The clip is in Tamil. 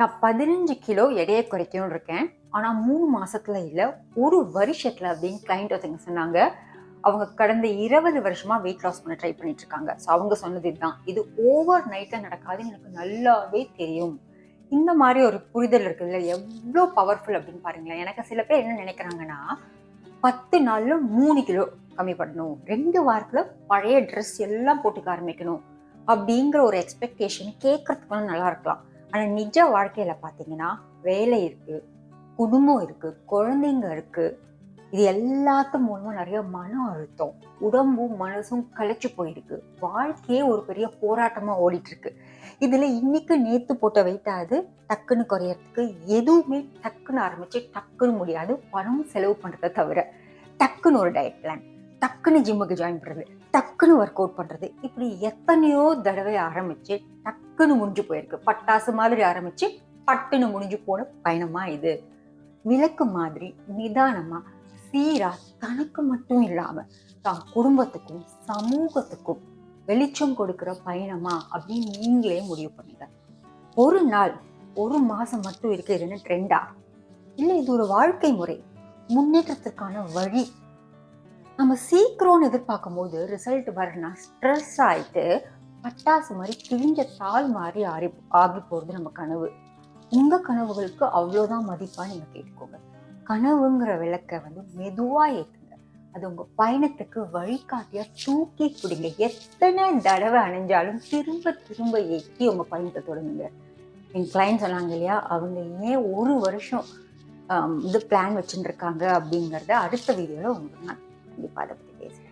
நான் பதினஞ்சு கிலோ எடையை குறைக்கணும் இருக்கேன். ஆனால் மூணு மாசத்துல இல்லை ஒரு வருஷத்துல அப்படின்னு கிளைண்ட் ஒருத்தங்க சொன்னாங்க. அவங்க கடந்த இருபது வருஷமா வெயிட் லாஸ் பண்ண ட்ரை பண்ணிட்டு இருக்காங்க. ஸோ அவங்க சொன்னது இதுதான். இது ஓவர் நைட்டில் நடக்காதுன்னு எனக்கு நல்லாவே தெரியும். இந்த மாதிரி ஒரு புரிதல் இருக்குதுல்ல எவ்வளோ பவர்ஃபுல் அப்படின்னு பாருங்களேன். எனக்கு சில பேர் என்ன நினைக்கிறாங்கன்னா பத்து நாளில் மூணு கிலோ கம்மி பண்ணணும். ரெண்டு வாரத்தில் பழைய ட்ரெஸ் எல்லாம் போட்டுக்க ஆரம்பிக்கணும். அப்படிங்கிற ஒரு எக்ஸ்பெக்டேஷன் கேட்கறதுக்கு நல்லா இருக்கலாம். ஆனால் நிஜ வாழ்க்கையில் பார்த்தீங்கன்னா வேலை இருக்குது குடும்பம் இருக்குது குழந்தைங்க இருக்குது இது எல்லாத்து மூலமாக நிறைய மன அழுத்தம் உடம்பும் மனசும் களைச்சு போயிருக்கு. வாழ்க்கையே ஒரு பெரிய போராட்டமாக ஓடிட்டுருக்கு. இதில் இன்னைக்கு நேற்று போட்ட வெயிட்டாது டக்குன்னு குறையறதுக்கு எதுவுமே டக்குன்னு ஆரம்பித்து டக்குன்னு முடியாது. பணம் செலவு பண்றதை தவிர டக்குன்னு ஒரு டயட் பிளான் டக்குன்னு ஜிம்முக்கு ஜாயின் பண்ணுறது டக்குன்னு ஒர்க் அவுட் பண்ணுறது இப்படி எத்தனையோ தடவை ஆரம்பித்து டக்குன்னு முடிஞ்சு போயிருக்கு. பட்டாசு மாதிரி ஆரம்பித்து பட்டுன்னு முடிஞ்சு போன பயணமாக இது. விளக்கு மாதிரி நிதானமாக சீராக தனக்கு மட்டும் இல்லாமல் தான் குடும்பத்துக்கும் சமூகத்துக்கும் வெளிச்சம் கொடுக்கிற பயணமா அப்படின்னு நீங்களே முடிவு பண்ணுங்க. ஒரு நாள் ஒரு மாதம் மட்டும் இருக்கு இதுன்னு ட்ரெண்டா இல்லை இது ஒரு வாழ்க்கை முறை. முன்னேற்றத்திற்கான வழி நம்ம சீக்கிரம்னு எதிர்பார்க்கும் போது ரிசல்ட் வரனா ஸ்ட்ரெஸ் ஆகிட்டு பட்டாசு மாதிரி கிழிஞ்ச தாள் மாதிரி ஆறி ஆகி போகிறது நம்ம கனவு. உங்கள் கனவுகளுக்கு அவ்வளோதான் மதிப்பாக நீங்கள் கேட்டுக்கோங்க. கனவுங்கிற விளக்கை வந்து மெதுவாக ஏற்றுங்க அது உங்கள் பயணத்துக்கு வழிகாட்டியாக தூக்கி பிடிங்க எத்தனை தடவை அணைஞ்சாலும் திரும்ப திரும்ப ஏற்றி உங்கள் பயணத்தை தொடங்குங்க. என் கிளைண்ட் சொன்னாங்க இல்லையா அவங்க ஏன் ஒரு வருஷம் இது பிளான் வச்சுட்டு இருக்காங்க அடுத்த வீடியோவில் உங்களுக்கு நான் దీపాదపతి కేసు